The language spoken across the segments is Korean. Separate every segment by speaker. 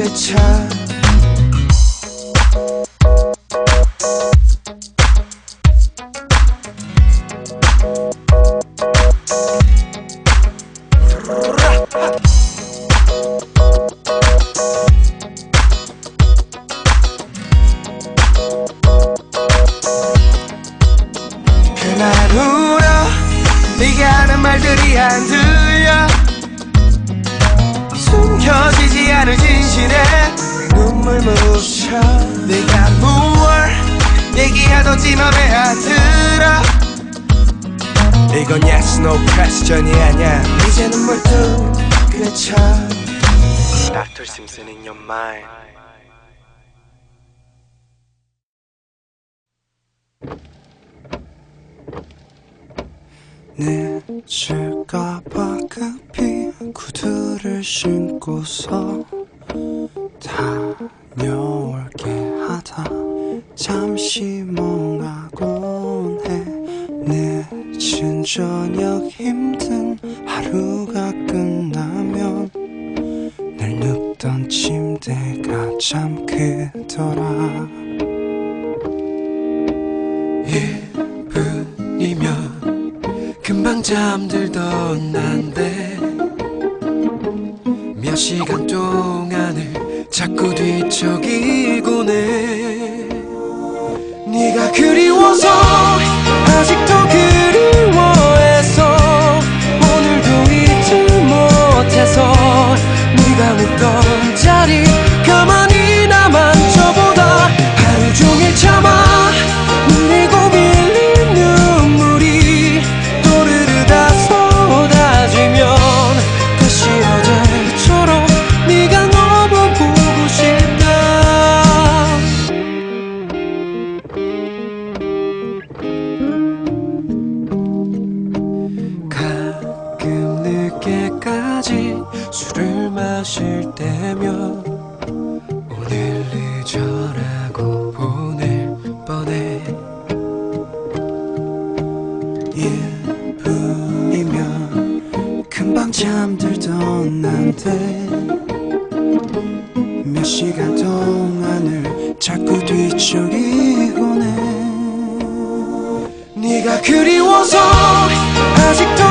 Speaker 1: 그참 그날 후로 네가 하는 말들이 안 들려 숨겨지지 않을 진실에 눈물 묻혀. 네가 무얼 얘기하던지 맘에 안 들어 이건 yes no question이 아니야. 이제는 물도 그쳐 Dr. Simpson in your mind. 늦을까봐 급히 구두를 신고서 다녀올게 하다 잠시 멍하곤 해. 늦은 저녁 힘든 하루가 끝나면 늘 눕던 침대가 참 크더라. 1분이면 금방 잠들던 난데 몇 시간 동안을 자꾸 뒤척이곤 해 네가 그리워서 아직도 그리워해서 오늘도 잊지 못해서 네가 묵던 마실 때면 오늘 늦어라고 보낼 뻔해. 1분이면 금방 잠들던 난데 몇 시간 동안을 자꾸 뒤척이곤 해 네가 그리워서 아직도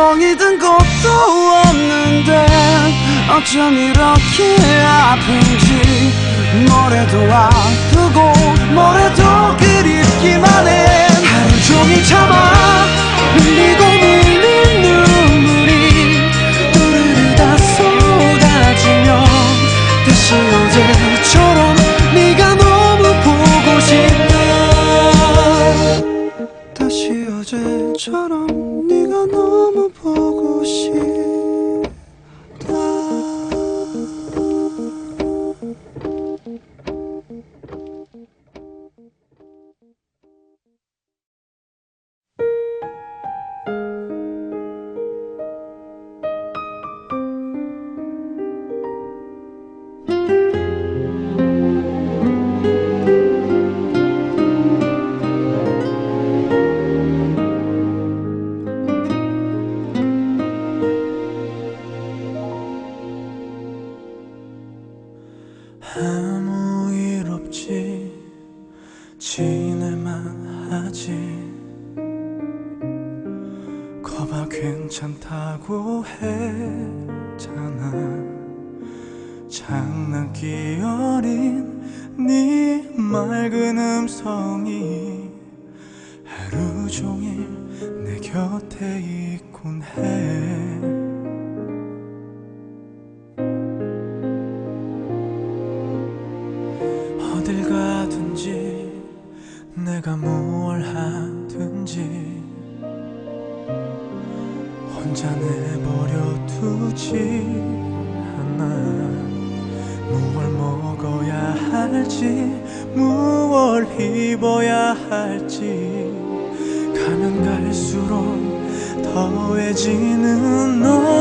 Speaker 1: 것도 멍이 든 것도 없는데 어쩜 이렇게 아픈지 뭐래도 아프고 뭐래도 그립기만 해. 하루 종일 참아 흘리고 밀린 눈물이 또르르 다 쏟아지면 다시 어제처럼 네가 너무 보고 싶다 다시 어제처럼 너무 보 하지. 거봐 괜찮다고 했잖아. 장난기 어린 네 맑은 음성
Speaker 2: 혼자 내버려 두지 않아. 무얼 먹어야 할지 무얼 입어야 할지. 가면 갈수록 더해지는 너